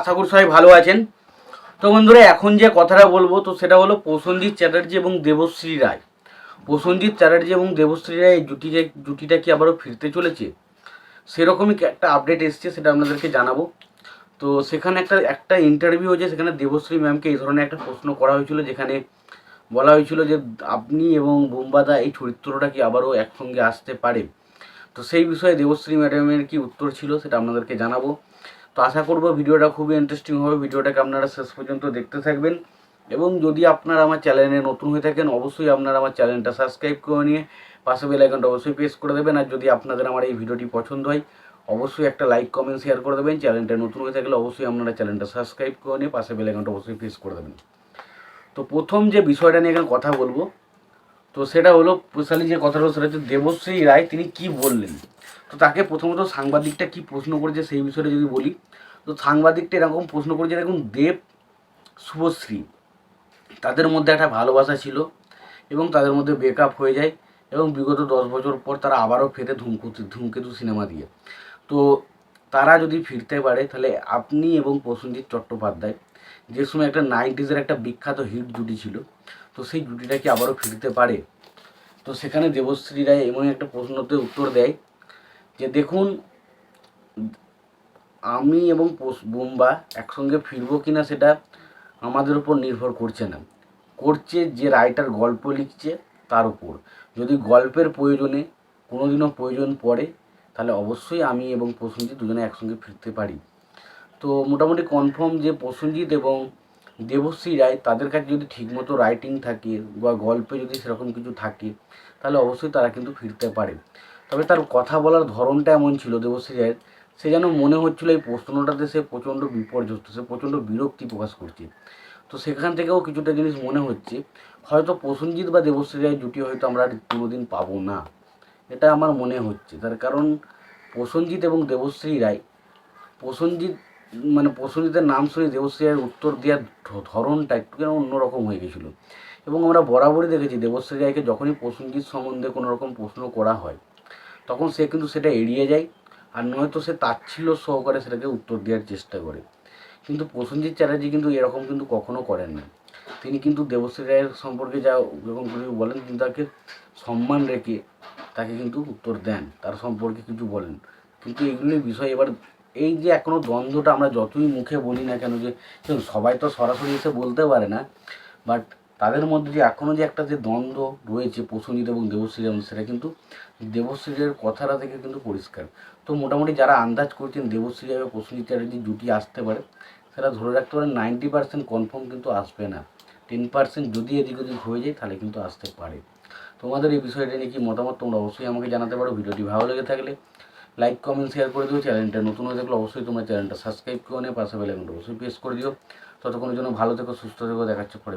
আশা করি সবাই ভালো আছেন। তো বন্ধুরা, এখন যে কথাটা বলব, তো সেটা হলো প্রসেনজিৎ চ্যাটার্জি এবং দেবশ্রী রায়। প্রসেনজিৎ চ্যাটার্জি এবং দেবশ্রী রায় এই জুটি জুটিটা কি আবারও ফিরতে চলেছে? সেরকমই একটা আপডেট এসছে সেটা আপনাদেরকে জানাব। তো সেখানে একটা একটা ইন্টারভিউ হয়েছে, সেখানে দেবশ্রী ম্যামকে এই ধরনের একটা প্রশ্ন করা হয়েছিল, যেখানে বলা হয়েছিল যে আপনি এবং বোম্বাদা এই চরিত্রটা কি আবারও একসঙ্গে আসতে পারে? তো সেই বিষয়ে দেবশ্রী ম্যাডামের কি উত্তর ছিল সেটা আপনাদেরকে জানাব। তো আশা করব ভিডিওটা খুবই ইন্টারেস্টিং হবে। ভিডিওটাকে আপনারা শেষ পর্যন্ত দেখতে থাকবেন। এবং যদি আপনারা আমার চ্যানেলে নতুন হয়ে থাকেন, অবশ্যই আপনারা আমার চ্যানেলটা সাবস্ক্রাইব করে নিয়ে পাশে বেল আইকনটা অবশ্যই প্রেস করে দেবেন। আর যদি আপনাদের আমার এই ভিডিওটি পছন্দ হয়, অবশ্যই একটা লাইক কমেন্ট শেয়ার করে দেবেন। চ্যানেলটা নতুন হয়ে থাকলে অবশ্যই আপনারা চ্যানেলটা সাবস্ক্রাইব করে নিয়ে পাশে বেল আইকনটা অবশ্যই প্রেস করে দেবেন। তো প্রথম যে বিষয়টা নিয়ে এখানে কথা বলব তো সেটা হলো স্পেশালি যে কথাটা সেটা হচ্ছে দেবশ্রী রায়, তিনি কি বললেন? তো তাকে প্রথমত সাংবাদিকটা কি প্রশ্ন করেছে সেই বিষয়ে যদি বলি, তো সাংবাদিকটা এরকম প্রশ্ন করেছে এরকম দেব, শুভশ্রী, তাদের মধ্যে একটা ভালোবাসা ছিল এবং তাদের মধ্যে ব্রেকআপ হয়ে যায় এবং বিগত দশ বছর পর তারা আবারও ফেরে ধূমকেতু ধূমকেতু সিনেমা দিয়ে। তো তারা যদি ফিরতে পারে, তাহলে আপনি এবং প্রসেনজিৎ চট্টোপাধ্যায় যে সময় একটা নাইনটিজের একটা বিখ্যাত হিট জুটি ছিল তো সেই জুটিটা কি আবারও ফিরতে পারে? তো সেখানে দেবশ্রী রায় এমন একটা প্রশ্নতে উত্তর দেয় যে দেখুন, আমি এবং বোম্বা একসঙ্গে ফিরবো কিনা সেটা আমাদের উপর নির্ভর করছে না। করছে যে রাইটার গল্প লিখছে তার উপর। যদি গল্পের প্রয়োজনে কোনোদিনও প্রয়োজন পড়ে, তাহলে অবশ্যই আমি এবং প্রসেনজিৎ দুজনে একসঙ্গে ফিরতে পারি। তো মোটামুটি কনফার্ম যে প্রসেনজিৎ এবং দেবশ্রী রায় তাদের কাছে যদি ঠিকমতো রাইটিং থাকে বা গল্পে যদি সেরকম কিছু থাকে, তাহলে অবশ্যই তারা কিন্তু ফিরতে পারে। তবে তার কথা বলার ধরনটা এমন ছিল দেবশ্রী রায়ের, সে যেন মনে হচ্ছিল এই প্রশ্নটাতে সে প্রচণ্ড বিপর্যস্ত, সে প্রচণ্ড বিরক্তি প্রকাশ করছে। তো সেখান থেকেও কিছুটা জিনিস মনে হচ্ছে, হয়তো প্রসেনজিৎ বা দেবশ্রী রায় জুটি হয়তো আমরা আর কোনোদিন পাবো না। এটা আমার মনে হচ্ছে। তার কারণ প্রসেনজিৎ এবং দেবশ্রী রায়, প্রসেনজিৎ মানে প্রসেনজিতের নাম শুনে দেবশ্রী রায়ের উত্তর দেওয়ার ধরনটা একটু যেন অন্যরকম হয়ে গেছিল। এবং আমরা বরাবরই দেখেছি, দেবশ্রী রায়কে যখনই প্রসেনজিৎ সম্বন্ধে কোনো রকম প্রশ্ন করা হয়, তখন সে কিন্তু সেটা এড়িয়ে যায়, আর নয়তো সে তাচ্ছিল্য সহকারে সেটাকে উত্তর দেওয়ার চেষ্টা করে। কিন্তু প্রসেনজিৎ চ্যাটার্জি কিন্তু এরকম কিন্তু কখনো করেন না। তিনি কিন্তু দেবশ্রী রায়ের সম্পর্কে যা যখন কিছু বলেন, তিনি তাকে সম্মান রেখে তাকে কিন্তু উত্তর দেন, তার সম্পর্কে কিছু বলেন। কিন্তু এগুলির বিষয় এবার এই যে এখনও দ্বন্দ্বটা আমরা যতই মুখে বলি না কেন যে সবাই তো সরাসরি এসে বলতে পারে না বাট তাদের মধ্যে যে এখনও যে একটা যে দ্বন্দ্ব রয়েছে প্রসেনজিৎ এবং দেবশ্রীর মধ্যে সেটা কিন্তু দেবশ্রীর কথাটা থেকে কিন্তু পরিষ্কার। তো মোটামুটি যারা আন্দাজ করছেন দেবশ্রী এবং প্রসেনজিৎ চ্যাটার্জি জুটি আসতে পারে, সেটা ধরে রাখতে পারেন নাইনটি পার্সেন্ট কনফার্ম কিন্তু আসবে না। টেন পার্সেন্ট যদি এদিক ওদিক হয়ে যায়, তাহলে কিন্তু আসতে পারে। তোমাদের এই বিষয়টা নিয়ে কি মতামত তোমরা অবশ্যই আমাকে জানাতে পারো। ভিডিওটি ভালো লেগে থাকলে লাইক কমেন্ট শেয়ার করে দিও চ্যানেলটা নতুন হয়ে থাকলে অবশ্যই তোমরা চ্যানেলটা সাবস্ক্রাইব করে নিয়ে পাশে বেলাইকনটা অবশ্যই প্রেস করে দিও। ততক্ষণের জন্য ভালো থেকো, সুস্থ থেকো, দেখাচ্ছে পরে